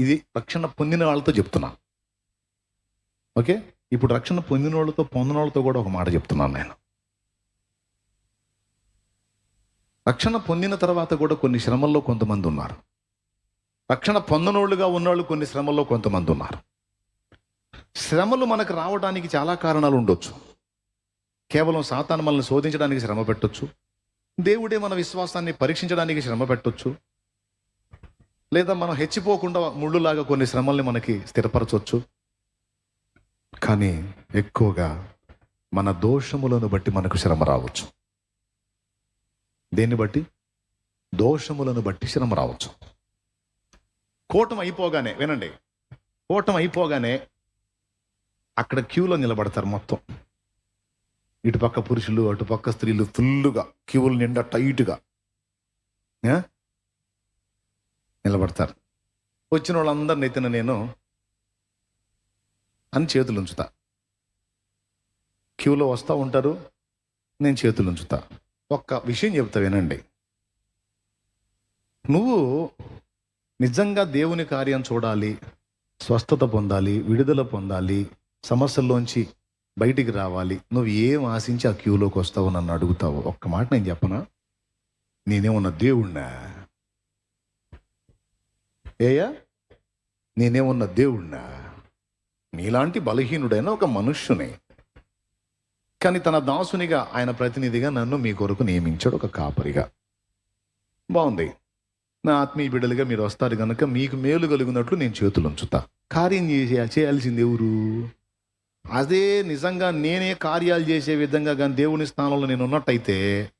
ఇది రక్షణ పొందిన వాళ్ళతో చెప్తున్నా. ఓకే? ఇప్పుడు రక్షణ పొందిన వాళ్ళతో పొందిన వాళ్ళతో కూడా ఒక మాట చెప్తున్నాను నేను. రక్షణ పొందిన తర్వాత కూడా కొన్ని శ్రమల్లో కొంతమంది ఉన్నారు. రక్షణ పొందనోళ్ళుగా ఉన్నవాళ్ళు కొన్ని శ్రమల్లో కొంతమంది ఉన్నారు. శ్రమలు మనకు రావడానికి చాలా కారణాలు ఉండొచ్చు. కేవలం సాతాను మనల్ని శోధించడానికి శ్రమ పెట్టొచ్చు. దేవుడే మన విశ్వాసాన్ని పరీక్షించడానికి శ్రమ పెట్టొచ్చు. లేదా మనం హెచ్చిపోకుండా ముళ్ళులాగా కొన్ని శ్రమల్ని మనకి స్థిరపరచవచ్చు కానీ ఎక్కువగా మన దోషములను బట్టి మనకు శ్రమ రావచ్చు. దేన్ని బట్టి? దోషములను బట్టి శ్రమ రావచ్చు. కోటం అయిపోగానే వినండి. కోటం అయిపోగానే అక్కడ క్యూలో నిలబడతారు మొత్తం. ఇటుపక్క పురుషులు అటుపక్క స్త్రీలు ఫుల్లుగా క్యూలు నిండా టైట్గా. నిలబడతారు. వచ్చిన వాళ్ళందరిని ఎత్తిన నేను అని చేతులు ఉంచుతా. క్యూలో వస్తూ ఉంటారు నేను చేతులు ఉంచుతా. ఒక్క విషయం చెప్తా వినండి. నువ్వు నిజంగా దేవుని కార్యం చూడాలి స్వస్థత పొందాలి విడుదల పొందాలి సమస్యల్లోంచి బయటికి రావాలి. నువ్వు ఏం ఆశించి ఆ క్యూలోకి వస్తావు నన్ను అడుగుతావు ఒక్క మాట నేను చెప్పనా? నేనేమన్నా దేవుణ్ణా? ఏయా? నేనేమన్నా దేవుణ్ణా? నీలాంటి బలహీనుడైన ఒక మనుష్యునే. కానీ తన దాసునిగా ఆయన ప్రతినిధిగా నన్ను మీ కొరకు నియమించాడు ఒక కాపరిగా. బాగుంది నా ఆత్మీయ బిడ్డలుగా మీరు వస్తారు కనుక మీకు మేలు కలిగినట్లు నేను చేతులు ఉంచుతా కార్యం చేసే చేయాల్సింది ఎవరు? అదే నిజంగా నేనే కార్యాలు చేసే విధంగా కానీ దేవుని స్థానంలో నేను ఉన్నట్టయితే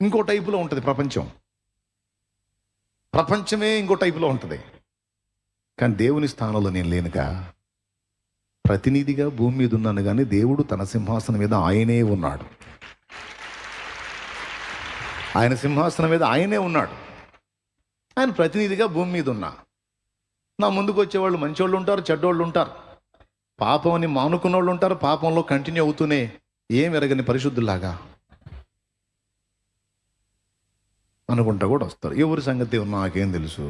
ఇంకో టైపులో ఉంటుంది ప్రపంచం. ప్రపంచమే ఇంకో టైపులో ఉంటుంది. కానీ దేవుని స్థానంలో నేను లేనుగా ప్రతినిధిగా భూమి మీద ఉన్నాను కానీ దేవుడు తన సింహాసనం మీద ఆయనే ఉన్నాడు. ఆయన సింహాసనం మీద ఆయనే ఉన్నాడు. ఆయన ప్రతినిధిగా భూమి మీద ఉన్నా. నా ముందుకు వచ్చేవాళ్ళు మంచోళ్ళు ఉంటారు చెడ్డోళ్ళు ఉంటారు. పాపం అని మానుకున్న వాళ్ళు ఉంటారు పాపంలో కంటిన్యూ అవుతూనే ఏం ఎరగని పరిశుద్ధులాగా అనుకుంటా కూడా వస్తారు. ఎవరి సంగతి ఉన్నా నాకేం తెలుసు.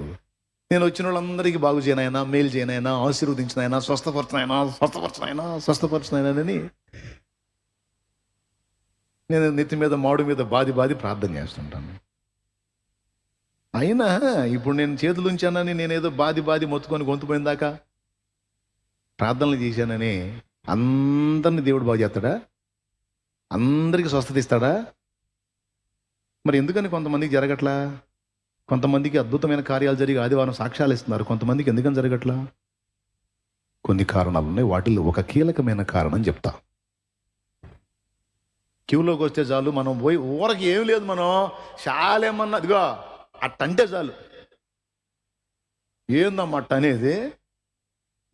నేను వచ్చిన వాళ్ళందరికీ బాగు చేయనైనా మేలు చేయనైనా ఆశీర్వదించినైనా స్వస్థపరచనైనా స్వస్థపరచనైనా స్వస్థపరచనైనానని నేను నెత్తి మీద మాడు మీద బాది బాది ప్రార్థన చేస్తుంటాను. అయినా ఇప్పుడు నేను చేతులు ఉంచానని నేనేదో బాది బాది మొత్తుకొని గొంతుపోయిందాకా ప్రార్థనలు చేశానని అందరిని దేవుడు బాగు చేస్తాడా? అందరికీ స్వస్థత ఇస్తాడా? మరి ఎందుకని కొంతమందికి జరగట్లా? కొంతమందికి అద్భుతమైన కార్యాలు జరిగి ఆదివారం సాక్ష్యాలు ఇస్తున్నారు. కొంతమందికి ఎందుకని జరగట్లా? కొన్ని కారణాలు ఉన్నాయి. వాటిల్లో ఒక కీలకమైన కారణం చెప్తా. క్యూలోకి వస్తే చాలు. మనం పోయి ఊరకి ఏం లేదు మనం. చాలేమన్నా అదిగో అట్టంటే చాలు. ఏందమ్మా అట్ట అనేది?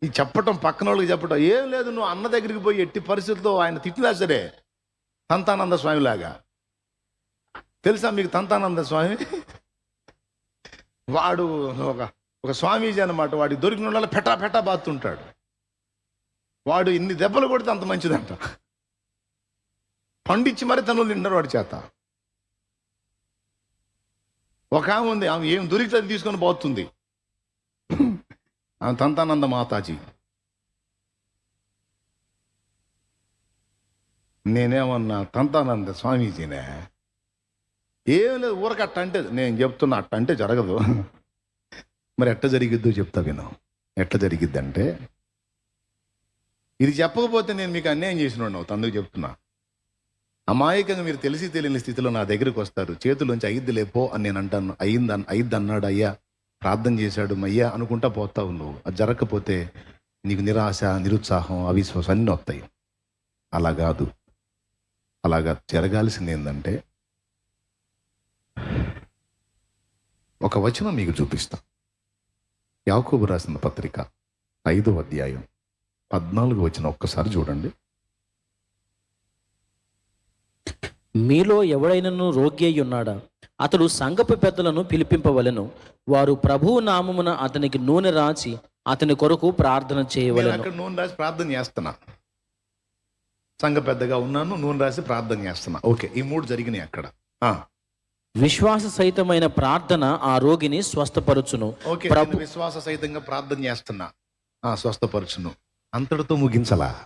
ఈ చెప్పటం పక్కన వాళ్ళకి చెప్పటం. ఏం లేదు నువ్వు అన్న దగ్గరికి పోయి ఎట్టి పరిస్థితుల్లో ఆయన తిట్టినా సరే సంతానంద స్వామిలాగా. తెలుసా మీకు తంతానంద స్వామి? వాడు ఒక ఒక స్వామీజీ అనమాట వాడికి దొరికిన వాళ్ళ పెటా పెటా బాతుంటాడు. వాడు ఇన్ని దెబ్బలు కొడితే అంత మంచిదంట. పండించి మరి తను తింటారు వాడి చేత. ఒక ఆమె ఉంది ఆమె ఏం దొరికితే అది తీసుకొని పోతుంది. ఆమె తంతానంద మాతాజీ. నేనేమన్నా తంతానంద స్వామీజీనే? ఏం లేదు ఊరక అట్ట అంటే నేను చెప్తున్నా అట్ట అంటే జరగదు. మరి ఎట్ట జరిగిద్దో చెప్తా విను. ఎట్లా జరిగిద్దంటే ఇది చెప్పకపోతే నేను మీకు అన్యాయం చేసిన తందుకు చెప్తున్నా. అమాయకంగా మీరు తెలిసి తెలియని స్థితిలో నా దగ్గరికి వస్తారు. చేతిలోంచి అయ్యిద్ది లేపో అని నేను అంటాను. అయ్యింది అయ్యిద్ది అన్నాడు అయ్యా. ప్రార్థన చేశాడు అయ్యా అనుకుంటా పోతావు నువ్వు. అది జరగకపోతే నీకు నిరాశ నిరుత్సాహం అవిశ్వాసం అన్నీ వస్తాయి. అలా కాదు. అలాగా జరగాల్సింది ఏంటంటే ఒక వచనం మీకు చూపిస్తా. యాకోబు రాసిన పత్రిక ఐదో అధ్యాయం పద్నాలుగు వచ్చిన ఒక్కసారి చూడండి. మీలో ఎవడైనను రోగి అయి ఉన్నాడా? అతడు సంఘపు పెద్దలను పిలిపింపవలెను. వారు ప్రభువు నామమున అతనికి నూనె రాచి అతని కొరకు ప్రార్థన చేయవలెను. నూనె రాసి ప్రార్థన చేస్తున్నా. సంఘ పెద్దగా ఉన్నాను నూనె రాసి ప్రార్థన చేస్తున్నా. ఓకే ఈ మూడు జరిగినాయి అక్కడ. విశ్వాస సహితమైన ప్రార్థన ఆ రోగిని స్వస్థపరచును. ప్రభు- విశ్వాస సహితంగా ప్రార్థన చేస్తున్నా. ఆ స్వస్థపరచును. అంతటితో ముగించలా?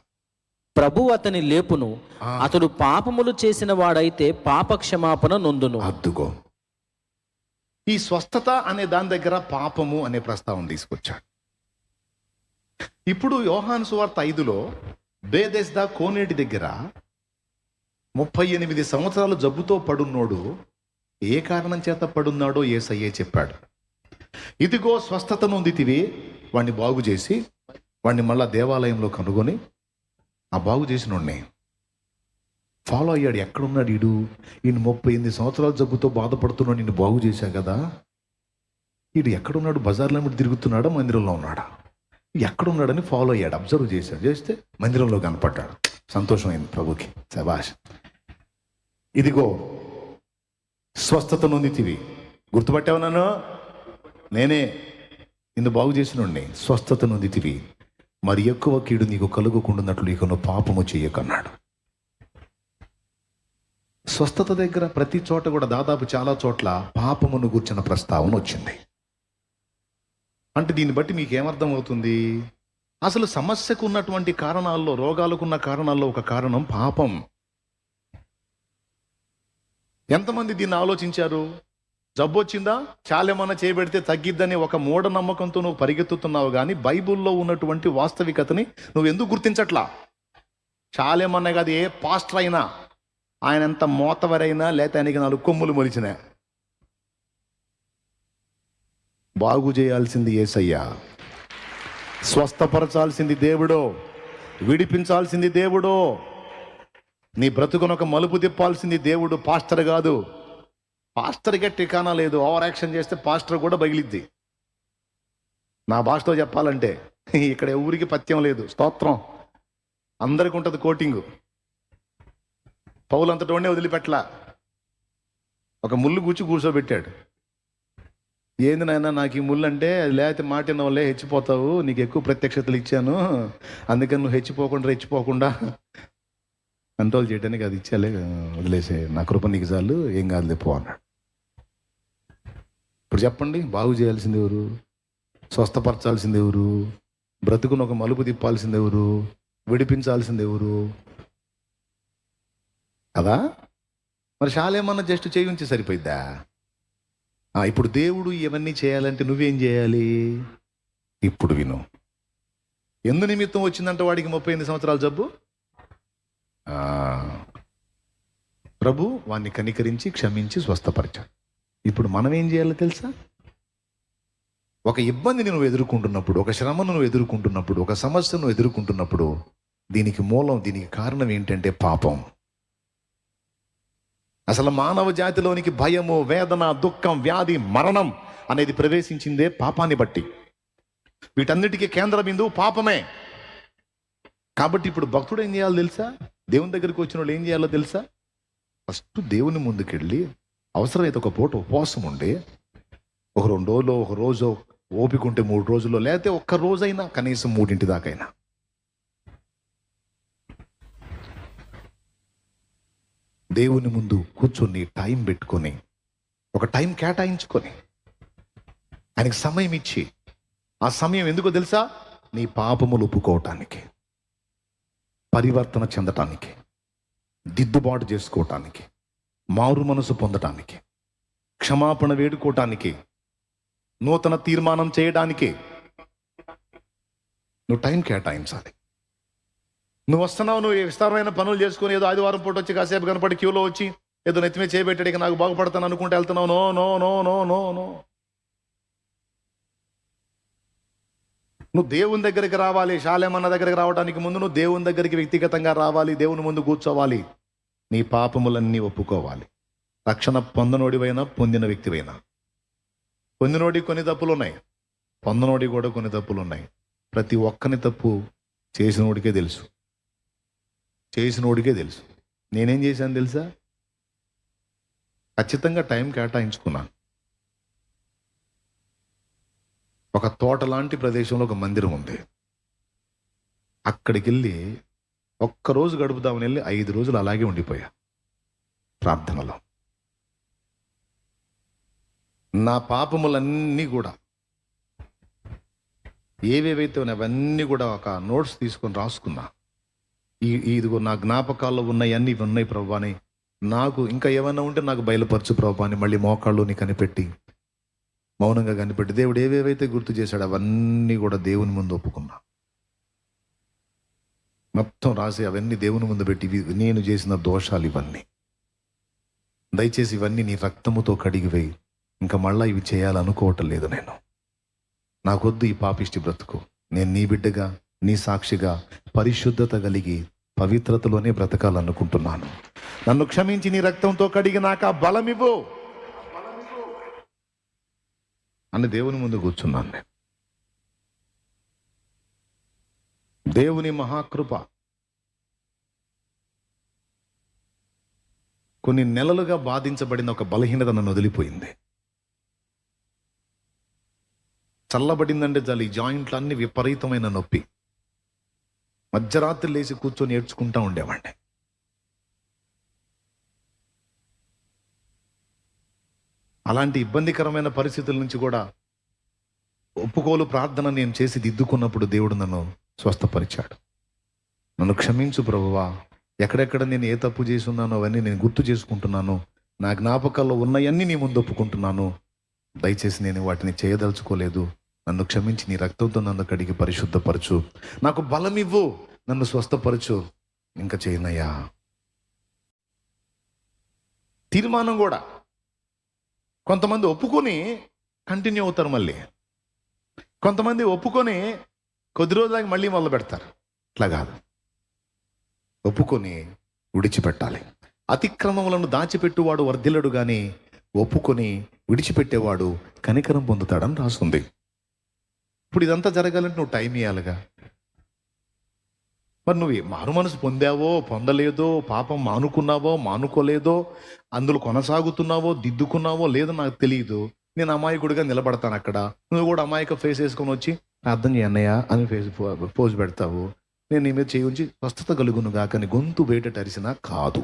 ప్రభు అతని లేపును. అతడు పాపములు చేసిన వాడైతే పాప క్షమాపణ నొందును. అద్దుకో. ఈ స్వస్థత అనే దాని దగ్గర పాపము అనే ప్రస్తావన తీసుకొచ్చాడు. ఇప్పుడు యోహాను సువార్త ఐదులో బేదెస్దా కోనేటి దగ్గర ముప్పై ఎనిమిది సంవత్సరాలు జబ్బుతో పడున్నోడు ఏ కారణం చేత పడున్నాడో ఏసయ్యే చెప్పాడు. ఇదిగో స్వస్థత నొందితివి వాణ్ణి బాగు చేసి వాణ్ణి మళ్ళా దేవాలయంలో కనుగొని ఆ బాగు చేసినోడిని ఫాలో అయ్యాడు ఎక్కడున్నాడు ఈడు? ఈయన ముప్పై ఎనిమిది సంవత్సరాల జబ్బుతో బాధపడుతున్నాడు నిన్ను బాగు చేశా కదా? ఈడు ఎక్కడున్నాడు? బజార్లో మీద తిరుగుతున్నాడా? మందిరంలో ఉన్నాడా? ఎక్కడున్నాడని ఫాలో అయ్యాడు అబ్జర్వ్ చేశాడు చేస్తే మందిరంలో కనపడ్డాడు. సంతోషమైంది ప్రభుకి. శభాష్. ఇదిగో స్వస్థత నొందితివి గుర్తుపట్టావు నన్ను? నేనే నిన్ను బాగు చేసినోడిని. స్వస్థత నొందితివి మరి ఎక్కువ కీడు నీకు కలుగుకుంటున్నట్లు ఇక నువ్వు పాపము చేయకన్నాడు. స్వస్థత దగ్గర ప్రతి చోట కూడా దాదాపు చాలా చోట్ల పాపమును గుర్చిన ప్రస్తావన వచ్చింది. అంటే దీన్ని బట్టి మీకు ఏమర్థం అవుతుంది అసలు సమస్యకు ఉన్నటువంటి కారణాల్లో రోగాలకున్న కారణాల్లో ఒక కారణం పాపం. ఎంతమంది దీన్ని ఆలోచించారు? జబ్బు వచ్చిందా? చాలేమన్నా చేయబెడితే తగ్గిద్దని ఒక మూఢనమ్మకంతో నువ్వు పరిగెత్తుతున్నావు కానీ బైబిల్లో ఉన్నటువంటి వాస్తవికతని నువ్వు ఎందుకు గుర్తించట్లా? చాలేమన్నా కాదు ఏ పాస్టర్ అయినా ఆయన ఎంత మోతవరైనా లేకపోతే ఆయనకి నాలుగు కొమ్ములు మొలిచిన. బాగు చేయాల్సింది ఏసయ్యా. స్వస్థపరచాల్సింది దేవుడో. విడిపించాల్సింది దేవుడో. నీ బ్రతుకును ఒక మలుపు తిప్పాల్సింది దేవుడు పాస్టర్ కాదు. పాస్టర్కే టికానా లేదు. ఓవర్ యాక్షన్ చేస్తే పాస్టర్ కూడా బగిలిద్ది. నా భాషతో చెప్పాలంటే ఇక్కడ ఊరికి పత్యం లేదు. స్తోత్రం. అందరికి ఉంటుంది కోటింగు. పౌలంతటోనే వదిలిపెట్టలా. ఒక ముళ్ళు గుచ్చి కూర్చోబెట్టాడు. ఏంది నాయన నాకు ఈ ముళ్ళు అంటే అది లేకపోతే మాటిన వాళ్ళే హెచ్చిపోతావు. నీకు ఎక్కువ ప్రత్యక్షతలు ఇచ్చాను. అందుకని నువ్వు హెచ్చిపోకుండా రెచ్చిపోకుండా కంట్రోల్ చేయడానికి అది ఇచ్చాలే వదిలేసే. నా కృప నీకు చాలు ఏం కాదు పో అన్నాడు. ఇప్పుడు చెప్పండి బాగు చేయాల్సింది ఎవరు? స్వస్థపరచాల్సింది ఎవరు? బ్రతుకును ఒక మలుపు తిప్పాల్సింది ఎవరు? విడిపించాల్సింది ఎవరు? కదా? మరి శాలేమన్నా జస్ట్ చేయించి సరిపోయిద్దా? ఇప్పుడు దేవుడు ఇవన్నీ చేయాలంటే నువ్వేం చేయాలి? ఇప్పుడు విను. ఎందు నిమిత్తం వచ్చిందంట వాడికి ముప్పై ఎనిమిది సంవత్సరాల జబ్బు? ప్రభు వాణ్ణి కనికరించి క్షమించి స్వస్థపరిచాడు. ఇప్పుడు మనం ఏం చేయాలో తెలుసా? ఒక ఇబ్బందిని నువ్వు ఎదుర్కొంటున్నప్పుడు ఒక శ్రమను నువ్వు ఎదుర్కొంటున్నప్పుడు ఒక సమస్యను నువ్వు ఎదుర్కొంటున్నప్పుడు దీనికి మూలం దీనికి కారణం ఏంటంటే పాపం. అసలు మానవ జాతిలోనికి భయము వేదన దుఃఖం వ్యాధి మరణం అనేది ప్రవేశించిందే పాపాన్ని బట్టి. వీటన్నిటికీ కేంద్ర బిందువు పాపమే. కాబట్టి ఇప్పుడు భక్తుడు ఏం చేయాలో తెలుసా? దేవుని దగ్గరికి వచ్చిన వాళ్ళు ఏం చేయాలో తెలుసా? ఫస్ట్ దేవుని ముందుకెళ్ళి అవసరమైతే ఒక పూట ఉపవాసం ఉండి ఒక రెండు రోజులు ఒక రోజు ఓపిక ఉంటే మూడు రోజుల్లో లేకపోతే ఒక్క రోజైనా కనీసం మూడింటి దాకైనా. దేవుని ముందు కూర్చొని టైం పెట్టుకొని ఒక టైం కేటాయించుకొని ఆయనకి సమయం ఇచ్చి ఆ సమయం ఎందుకో తెలుసా? నీ పాపములు ఒప్పుకోవటానికి. పరివర్తన చెందటానికి దిద్దుబాటు చేసుకోవటానికి మారు మనసు పొందటానికి క్షమాపణ వేడుకోవటానికి నూతన తీర్మానం చేయడానికి నువ్వు టైం కేటాయించాలి. నువ్వు వస్తున్నావు నువ్వు విస్తారమైన పనులు చేసుకుని ఏదో ఆదివారం పూట వచ్చి కాసేపు కనపడి క్యూలో వచ్చి ఏదో నెత్తిమే చేయబెట్టాడు ఇక నాకు బాగుపడతాను అనుకుంటే వెళ్తున్నావు. No no no no no no. నువ్వు దేవుని దగ్గరికి రావాలి శాలేమన్న దగ్గరికి రావడానికి ముందు నువ్వు దేవుని దగ్గరికి వ్యక్తిగతంగా రావాలి దేవుని ముందు కూర్చోవాలి. నీ పాపములన్నీ ఒప్పుకోవాలి. రక్షణ పొందనోడివైనా పొందిన వ్యక్తివైనా. పొందినోడి కొన్ని తప్పులు ఉన్నాయి పొందనోడి కూడా కొన్ని తప్పులు ఉన్నాయి ప్రతి ఒక్కని తప్పు చేసినోడికే తెలుసు. చేసినోడికే తెలుసు. నేనేం చేశాను తెలుసా? ఖచ్చితంగా టైం కేటాయించుకున్నాను. ఒక తోట లాంటి ప్రదేశంలో ఒక మందిరం ఉంది. అక్కడికి వెళ్ళి ఒక్కరోజు గడుపుదామని వెళ్ళి ఐదు రోజులు అలాగే ఉండిపోయా. ప్రార్థనలో. నా పాపములన్నీ కూడా ఏవేవైతే ఉన్నాయో అవన్నీ కూడా ఒక నోట్స్ తీసుకొని రాసుకున్నా. ఈ ఇదిగో నా జ్ఞాపకాల్లో ఉన్నాయన్నీ ఇవి ఉన్నాయి ప్రభు అని. నాకు ఇంకా ఏమైనా ఉంటే నాకు బయలుపరచు ప్రభు అని మళ్ళీ మోకాళ్ళు నీ కనిపెట్టి మౌనంగా కనిపెట్టి దేవుడు ఏవేవైతే గుర్తు చేశాడు అవన్నీ కూడా దేవుని ముందు ఒప్పుకున్నా. మొత్తం రాసి అవన్నీ దేవుని ముందు పెట్టి నేను చేసిన దోషాలు ఇవన్నీ. దయచేసి ఇవన్నీ నీ రక్తముతో కడిగివేయి ఇంకా మళ్ళా ఇవి చేయాలనుకోవటం లేదు నేను. నాకొద్దు ఈ పాపిష్టి బ్రతుకు. నేను నీ బిడ్డగా నీ సాక్షిగా పరిశుద్ధత కలిగి పవిత్రతలోనే బ్రతకాలనుకుంటున్నాను. నన్ను క్షమించి నీ రక్తంతో కడిగి నాకు ఆ బలమివ్వు. అని దేవుని ముందు కూర్చున్నాను నేను. దేవుని మహాకృప కొన్ని నెలలుగా బాధించబడిన ఒక బలహీనత నన్ను వదిలిపోయింది. చల్లబడిందంటే చాలు ఈ జాయింట్లు అన్ని విపరీతమైన నొప్పి. మధ్యరాత్రి లేచి కూర్చొని ఏడ్చుకుంటా ఉండేవాడిని. అలాంటి ఇబ్బందికరమైన పరిస్థితుల నుంచి కూడా ఒప్పుకోలు ప్రార్థన నేను చేసి దిద్దుకున్నప్పుడు దేవుడు నన్ను స్వస్థపరిచాడు. నన్ను క్షమించు ప్రభువా. ఎక్కడెక్కడ నేను ఏ తప్పు చేసి ఉన్నానో అవన్నీ నేను గుర్తు చేసుకుంటున్నాను. నా జ్ఞాపకాల్లో ఉన్నవన్నీ నీ ముందు ఒప్పుకుంటున్నాను. దయచేసి నేను వాటిని చేయదలుచుకోలేదు. నన్ను క్షమించి నీ రక్తంతో నన్ను కడిగి పరిశుద్ధపరచు. నాకు బలం ఇవ్వు నన్ను స్వస్థపరచు. ఇంకా చేయనయ్యా. తీర్మానం కూడా కొంతమంది ఒప్పుకొని కంటిన్యూ అవుతారు మళ్ళీ. కొంతమంది ఒప్పుకొని కొద్ది రోజులకి మళ్ళీ మొదలు పెడతారు. ఇట్లా కాదు. ఒప్పుకొని విడిచిపెట్టాలి. అతిక్రమములను దాచిపెట్టువాడు వర్ధిల్లడు కానీ ఒప్పుకొని విడిచిపెట్టేవాడు కనికరం పొందుతాడని రాస్తుంది ఇప్పుడు ఇదంతా జరగాలంటే నువ్వు టైం ఇవ్వాలిగా మరి నువ్వు మారు మనసు పొందావో పొందలేదో పాపం మానుకున్నావో మానుకోలేదో అందులో కొనసాగుతున్నావో దిద్దుకున్నావో లేదో నాకు తెలియదు నేను అమాయకుడిగా నిలబడతాను అక్కడ. నువ్వు కూడా అమాయక ఫేస్ వేసుకొని వచ్చి అర్థం చేయన్నయ్య అని ఫేస్ పోజ్ పెడతావు. నేను నీ మీద చేయి ఉంచి స్వస్థత కలుగును గాకని గొంతు బయట టరిసినా కాదు.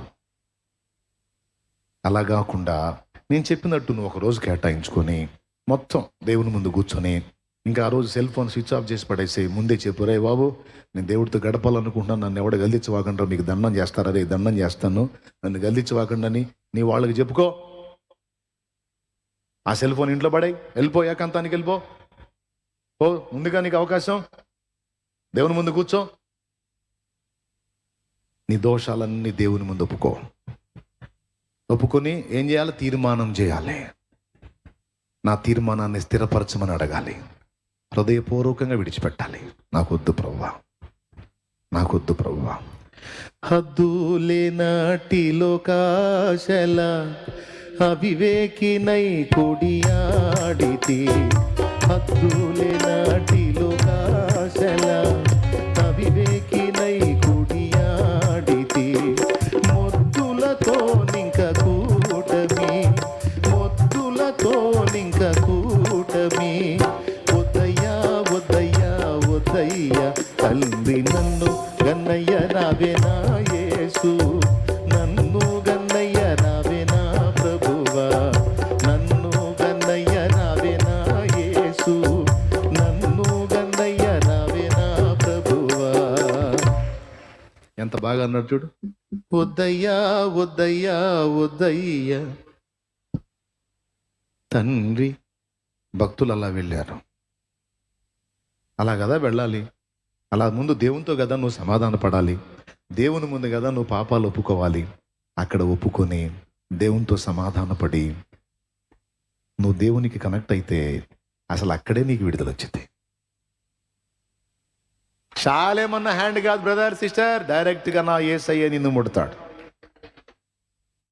అలా కాకుండా నేను చెప్పినట్టు నువ్వు ఒక రోజు కేటాయించుకొని మొత్తం దేవుని ముందు కూర్చొని ఇంకా ఆ రోజు సెల్ ఫోన్ స్విచ్ ఆఫ్ చేసి పడేసి ముందే చెప్పు రే బాబు నేను దేవుడితో గడపాలనుకుంటున్నాను నన్ను ఎవడ గల్దించవాకుండా మీకు దండం చేస్తారా? రే దండం చేస్తాను. నన్ను గల్దించవాకుండా నీ వాళ్ళకి చెప్పుకో. ఆ సెల్ ఫోన్ ఇంట్లో పడాయి వెళ్ళిపో ఏకాంతానికి వెళ్ళిపో. ఓ ముందుగా నీకు అవకాశం. దేవుని ముందు కూర్చో. నీ దోషాలన్నీ దేవుని ముందు ఒప్పుకో. ఒప్పుకొని ఏం చేయాలి? తీర్మానం చేయాలి. నా తీర్మానాన్ని స్థిరపరచమని అడగాలి. హృదయపూర్వకంగా విడిచిపెట్టాలి. నాకొద్దు ప్రవ్వా. నాకొద్దు ప్రవ్వా. హద్దులే నాటిలో కాశల అవివేకినై కొడియాడితే హద్దులే నాటిలో కాశల వద్దయ్యా తల్లి నన్ను గన్నయ్య రావే యేసు. నన్ను గన్నయ్య నావే నా ప్రభువా. నన్ను గన్నయ్య నావే నా యేసు. నన్ను గన్నయ్య నావే నా ప్రభువా. ఎంత బాగా అన్నాడు చూడు. వద్దయ్యా వద్దయ్యా వద్దయ్య తండ్రి భక్తులు అలా వెళ్ళారు. అలా కదా వెళ్ళాలి? అలా ముందు దేవునితో కదా నువ్వు సమాధాన పడాలి. దేవుని ముందు కదా నువ్వు పాపాలు ఒప్పుకోవాలి. అక్కడ ఒప్పుకొని దేవునితో సమాధానపడి నువ్వు దేవునికి కనెక్ట్ అయితే అసలు అక్కడే నీకు విడుదల వచ్చింది. చాలేమన్న హ్యాండ్ కాదు బ్రదర్ సిస్టర్ డైరెక్ట్గా నా ఏసయ్య నిన్ను ముడతాడు.